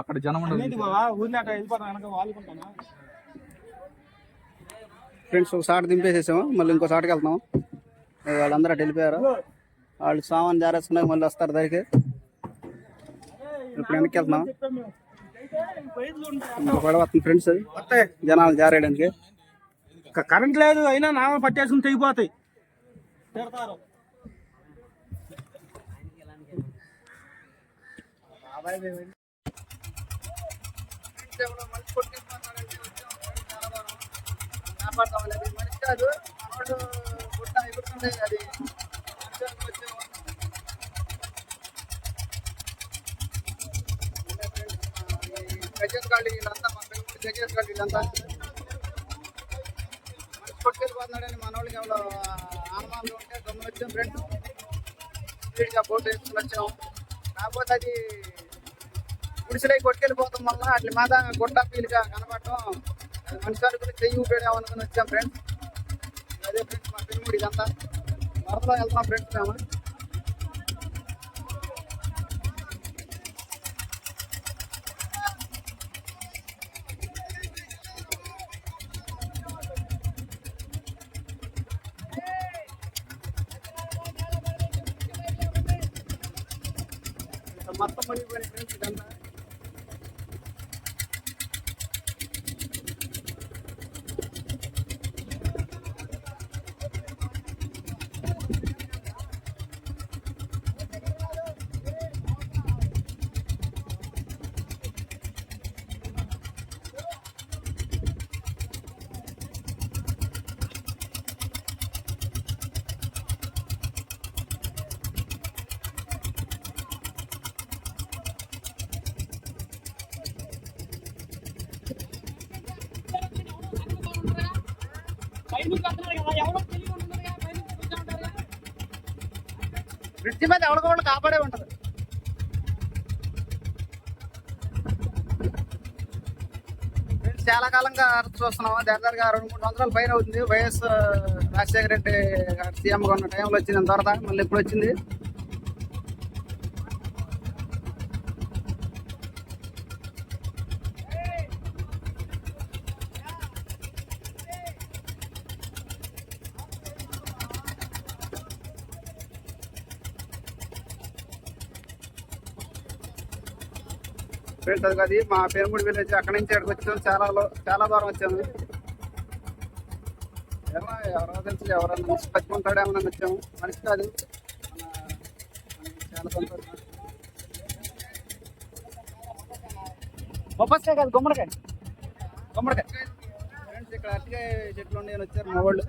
అక్కడ జనం ఫ్రెండ్స్ ఒక షాట్ దింపేసేసాము. మళ్ళీ ఇంకో షాట్కి వెళ్తాం వాళ్ళందరూ అటు వెళ్ళిపోయారు. వాళ్ళు సామాన్ జారేసుకున్నాక మళ్ళీ వస్తారు దగ్గరికి. ఇప్పుడు వెనక్కి వెళ్తున్నాం. గొడవ వస్తుంది ఫ్రెండ్స్ జనాలు జారేయడానికి. కరెంట్ లేదు అయినా నామ పట్టేసుకుని తెగిపోతాయి. తిడతారు. కొట్టుకెళ్ళిపోతున్నాడని మన వాళ్ళకి ఏమైనా అనుమానం ఉంటే గమ్మున వచ్చాం ఫ్రెండ్స్ స్పీడ్గా బోట్ వేసుకుని వచ్చాం కాకపోతే అది గుడిసెలై కొట్టుకెళ్ళిపోతాం వల్ల అట్ల మీద గుట్ట పీలుగా కనబడటం. అది మనిషి అనుకుని చెయ్యి ఊపేయడం అనుకుని వచ్చాం ఫ్రెండ్స్ అదే ఫ్రెండ్స్ మా పెరుముడి ఇదంతా. వరదలో వెళ్తాం ఫ్రెండ్స్ మేము. మొత్తం మునిగిపోయిన ఫ్రెండ్స్ ఇదంతా. బ్రిడ్జి మీద ఎవరికొకళ్ళు కాపాడే ఉంటది. చాలా కాలంగా చూస్తున్నాం దగ్గరగా రెండు మూడు సంవత్సరాల పైన అవుతుంది. వైఎస్ రాజశేఖర రెడ్డి గారు సీఎంగా ఉన్న టైంలో వచ్చింది తర్వాత మళ్ళీ ఇప్పుడు వచ్చింది? ఫ్రెండ్స్ అది కాదు మా పేరుమూడి విలేజ్ అక్కడి నుంచి అక్కడికి వచ్చాము చాలా చాలా దూరం వచ్చాము ఏమో ఎవరో తెలుసు ఎవరన్నా మనిషి పట్టుకుంటాడేమో వచ్చాము మనిషి కాదు. చాలా సంతోషం బొబ్బస్కాయ కాదు గుమ్మడికాయ. గుమ్మడికాయ. ఫ్రెండ్స్ ఇక్కడ అట్టికాయ చెట్లు ఉండేవి వచ్చారు మా వాళ్ళు.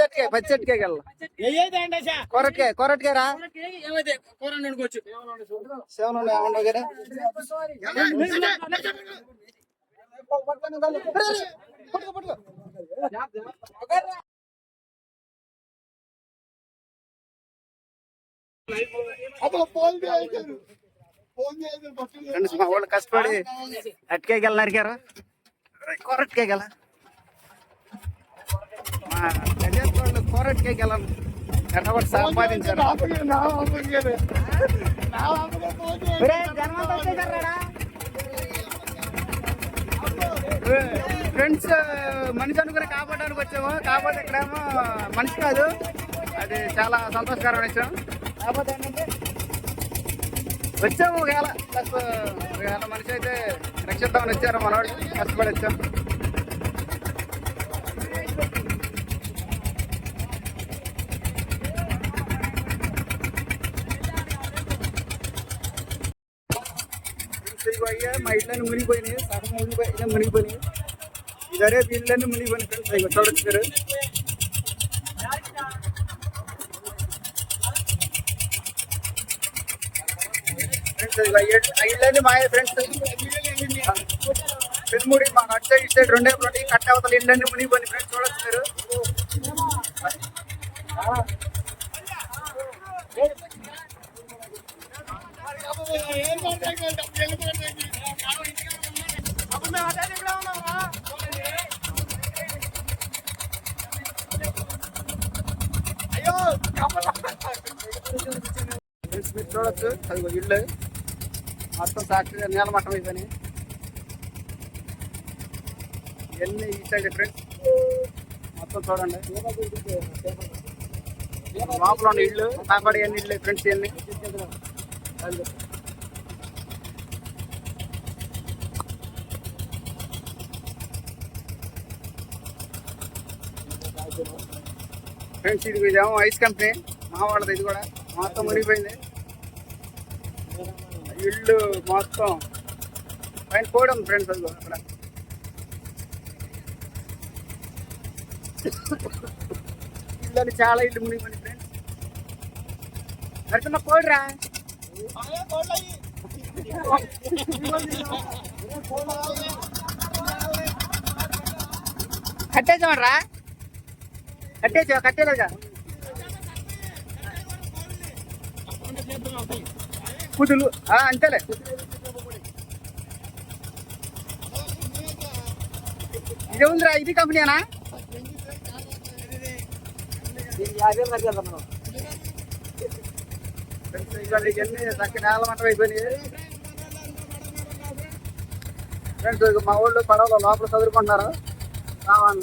పచ్చటికాయ పచ్చటికాయ వెళ్ళ కొరటికాయ కొరటికాయ రా సేవలు ఏమన్నా కదా ఫ్రెండ్స్ మా వాళ్ళు కష్టపడి అట్టికాయ గెల నరికారు? మా గజేష్ వాళ్ళు కొరటికాయ గెల సంపాదించారు. ఫ్రెండ్స్ మనిషి అనుకుని కాపాడడానికి వచ్చాము. కాకపోతే ఇక్కడేమో మనిషి కాదు. అది చాలా సంతోషకరమైన విషయం. కాకపోతే ఏంటంటే వచ్చాము ఒకవేళ. ప్లస్ ఒకవేళ మనిషి అయితే రక్షిద్దామని వచ్చారు మనవాడు. కష్టపడి వచ్చాం అయ్యా మా ఇళ్ళని మునిగిపోయినాయి సగం మునిగిపోయి ఇళ్ళని మునిగిపోయినాయి ఇదరే ఇళ్ళని మునిగిపోయినాయి ఫ్రెండ్స్ ఇక చూడొచ్చు మీరు ఫ్రెండ్స్ ఇక ఇళ్ళ- ఆ ఇళ్ళని మాయ ఫ్రెండ్స్ పెద్మూడి మా అటు సైడ్ ఇటు సైడ్ రెండే రెండు కట్ట అవతల ఇళ్ళని మునిగిపోయినాయి ఫ్రెండ్స్ చూడొచ్చు అది ఇల్లు మొత్తం సాక్షిగా నీలమట్టం అయిపోయి ఎన్ని ఈ సైడ్ ఫ్రెండ్స్ మొత్తం చూడండి లోపల ఉన్న ఇల్లు కాపాడి ఎన్ని ఇల్లు ఫ్రెండ్స్ ఎన్ని ఫ్రెండ్స్ ఇది ఇదేమో ఐస్ కంపెనీ మా వాళ్ళది ఇది కూడా. మొత్తం మునిగిపోయింది. ఇల్లు మొత్తం పైన పోవడం ఫ్రెండ్స్ అది అక్కడ. ఇల్లు చాలా ఇల్లు మునిగిపోయింది ఫ్రెండ్స్ నడుతున్న కోడిరా? కట్టేసామరా కట్టేసావా కట్టేలేదా కుదులు అంతేలే. ఇది ఉందిరా ఇది కంపెనీనా ఫ్రెండ్స్ మా ఊళ్ళో పడవలో లోపల చదువుకుంటున్నారు? కావాలి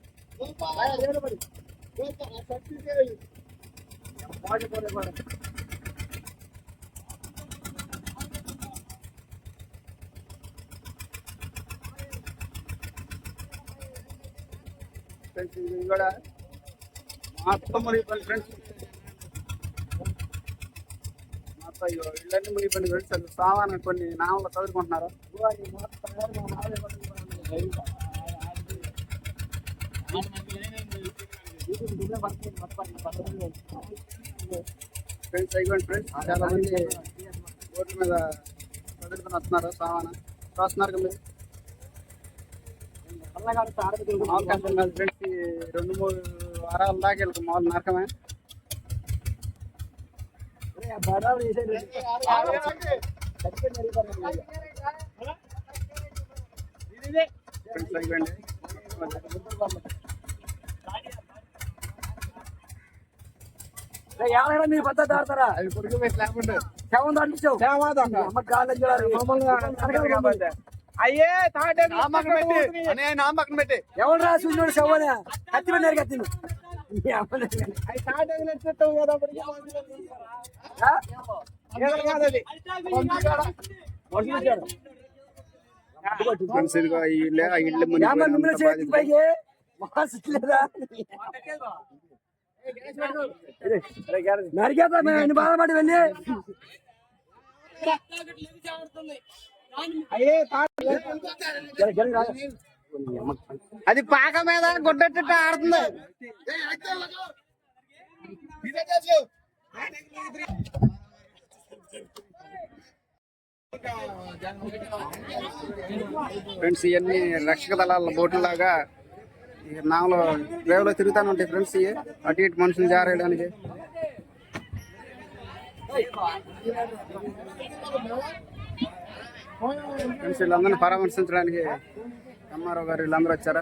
ఇది కూడా మొత్తం మునిగిపోయింది ఫ్రెండ్స్ మొత్తం ఇగో ఇళ్ళన్నీ మునిగిపోయింది ఫ్రెండ్స్ అది సామాన్ కొన్ని నామలు చదువుకుంటున్నారు ఫ్రెండ్స్ అయిపోయింది ఫ్రెండ్స్ చాలా మంది రోడ్ల మీద ప్రదర్శన వస్తున్నారు. సామాన్. చూస్తున్నారు కదా అవకాశం కాదు ఫ్రెండ్స్ రెండు మూడు వారాల దాకా వీళ్ళకి మామూలు నరకమే. ఫ్రెండ్స్ అయిపోయింది ఎవరైనా మీ పద్ధతి ఆడతారా? శవం దాటించావు. అయ్యే తాటే నామకం పెట్టి. అనే నామకం పెట్టి. ఎవరు రా సూర్యుడు శవన కత్తి మీద ఫ్రెండ్స్ ఇల్లు ఇల్లు మునిగిపోయిన అంత బాధపడి వెళ్ళి? అది పాక మీద గుడ్డట్టు ఆడుతుంది. ఫ్రెండ్స్ ఇవన్నీ రక్షక దళాల బోట్లు నాలో ఈ నావలో రేవులో తిరుగుతానే ఉంటాయి ఫ్రెండ్స్ ఇవి. అటు ఇటు మనుషులు జారేయడానికి. ఫ్రెండ్స్ వీళ్ళందరినీ పరామర్శించడానికి ఎంఆర్ఓ గారు వీళ్ళందరూ వచ్చారా?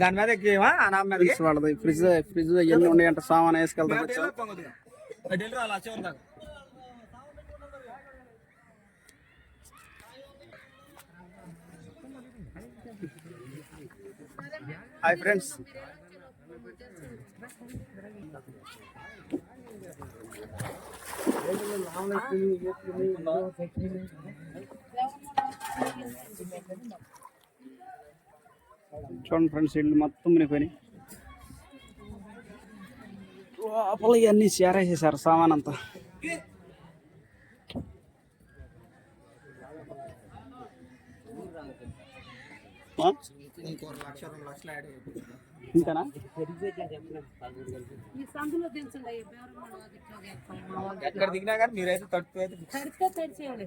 దాని మీద ఎక్కేవా మీద ఫ్రిడ్జ్ వాళ్ళది. ఫ్రిడ్జ్ ఫ్రిడ్జ్ ఎన్ని ఉన్నాయంట. సామాన్ వేసుకెళ్తాం డెలివరీ అలా చివరి దాకా హాయ్ ఫ్రెండ్స్. చూడండి ఫ్రెండ్స్ ఇల్లు మొత్తం మునిగిపోయినాయి. లోపల ఇవన్నీ చేరేసేసారు సామాన్ అంతా. ఎక్కడ దిగినా కానీ మీరైతే తట్టు అయితే తడితే తడిచేయండి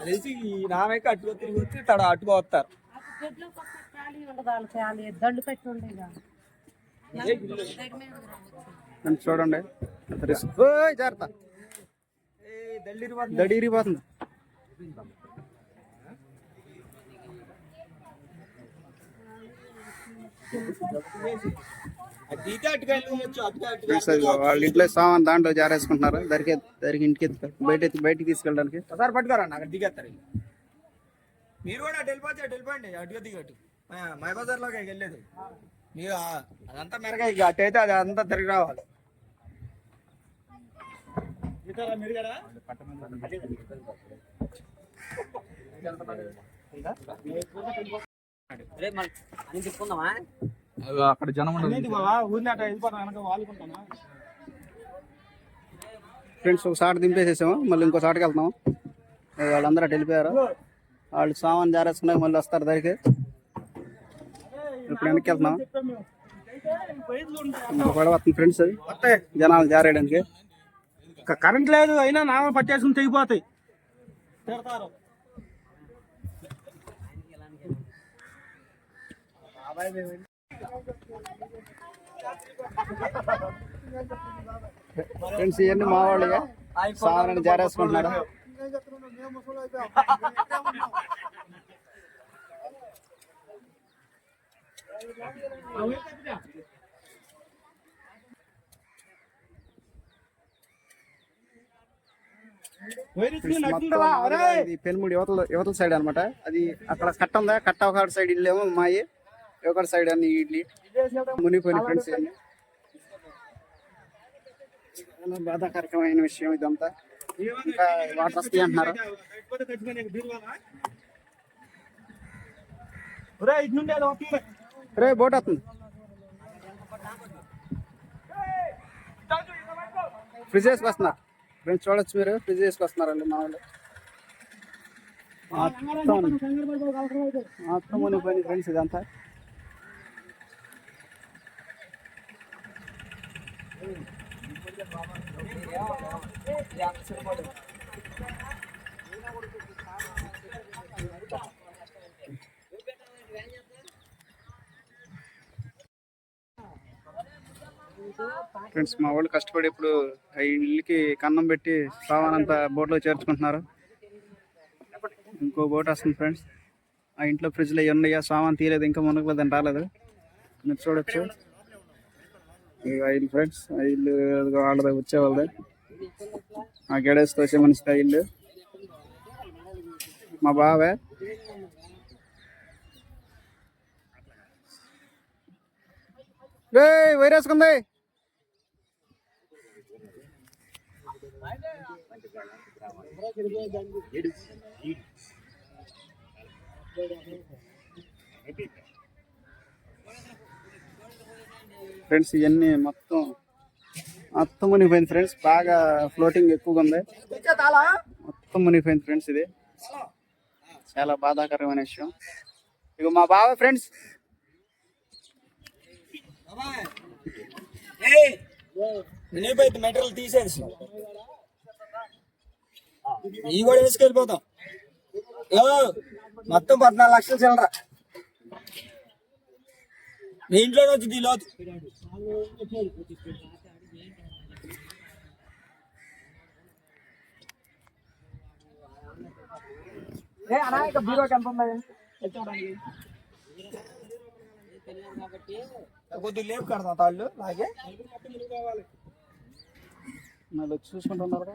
తెలిసి ఈ నామైతే అటుగా తిరిగి వచ్చి తడ అటుగా వస్తారు పెట్టి చూడండి. రిస్క్ జాగ్రత్త. ఫ్రెండ్స్ అది వాళ్ళ ఇంట్లో సామాన్ దాంట్లో జారేసుకుంటున్నారు. దరికి దరికి ఇంటికి బయట బయటికి తీసుకెళ్ళడానికి. ఒకసారి పట్టుకోరా అక్కడ దిగేస్తారు. మీరు కూడా వెళ్ళిపోతే వెళ్ళిపోండి. అటుగా దిగట్టు మై బజార్లోకి వెళ్ళేది. మీరు ఆ- అదంతా మెరగా ఇక అటు అయితే అది అంతా తిరిగి రావాలి. అక్కడ జనం ఫ్రెండ్స్ ఒకసారి దింపేసేసాము. మళ్ళీ ఇంకో సాటికి వెళ్తాం వాళ్ళందరూ అటు వెళ్ళిపోయారు. వాళ్ళు సామాన్ జారేసుకున్నాక మళ్ళీ వస్తారు దరికి ఇప్పుడు వెనక్కి వెళ్తున్నాం ఇంకో గొడవ వస్తుంది ఫ్రెండ్స్ అది. జనాలు జారేయడానికి. కరెంట్ లేదు అయినా నామ పట్టేసుకుని తెగిపోతాయి. తిడతారు. ఫ్రెండ్స్ ఇవన్నీ మా వాళ్ళే సామాన్ జారేసుకుంటున్నారు మొత్తం మామూలుగా ఇది పెనుముడి యువతల యువతల సైడ్ అన్నమాట. అది అక్కడ కట్ట ఉందా? కట్ట ఒక సైడ్ ఇల్లు ఏమో మాయి. ఒక సైడ్ అన్ని ఇడ్లీ. మునిగిపోయిన ఫ్రెండ్స్ బాధాకరమైన విషయం ఇదంతా. ఇంకా వాటర్ వస్తాయి అంటున్నారు. ఇటు నుండి అది రే బోట్ వస్తుంది. ఫ్రిడ్జ్ వేసుకొస్తున్నారు. ఫ్రెండ్స్ చూడొచ్చు మీరు. ఫ్రిడ్జ్ వేసుకొస్తున్నారండి మా వాళ్ళు మొత్తం మొత్తం మునిగిపోయింది ఫ్రెండ్స్ ఇదంతా. ఫ్రెండ్స్ మా వాళ్ళు కష్టపడి ఇప్పుడు ఆ ఇల్లుకి కన్నం పెట్టి సామాన్ అంతా బోట్లో చేర్చుకుంటున్నారు. ఇంకో బోట్ వస్తుంది ఫ్రెండ్స్. ఆ ఇంట్లో ఫ్రిడ్జ్లో ఇవి ఉన్నాయా సామాన్ తీయలేదు ఇంకా మునగలేదని రాలేదు. మీరు చూడొచ్చు. ఆయిల్ ఇల్లు ఫ్రెండ్స్ ఆ ఇల్లు వాళ్ళది వచ్చే వాళ్ళది. ఆ గడేసి తోసే మనిషి ఆ ఇల్లు. మా బావే. రే ఉంది ఫ్రెండ్స్ ఇవన్నీ మొత్తం మొత్తం మునిగిపోయింది ఫ్రెండ్స్ బాగా ఫ్లోటింగ్ ఎక్కువగా ఉంది. మొత్తం మునిగిపోయింది ఫ్రెండ్స్ ఇది. చాలా బాధాకరమైన విషయం. ఇక మా బావ ఫ్రెండ్స్ మెటీరియల్ తీసేసి. ఈ కూడా వేసుకెళ్ళిపోతాం యో, మొత్తం పద్నాలుగు లక్షలు చిల్లర. మీ ఇంట్లో వచ్చి దీలోతు ఏ అనా ఇక బీరోకి ఎంత ఉంది తెచ్చుకోవడానికి కొద్దిగా లేపు కడతాం తాళ్ళు అలాగే. మళ్ళీ వచ్చి చూసుకుంటున్నారు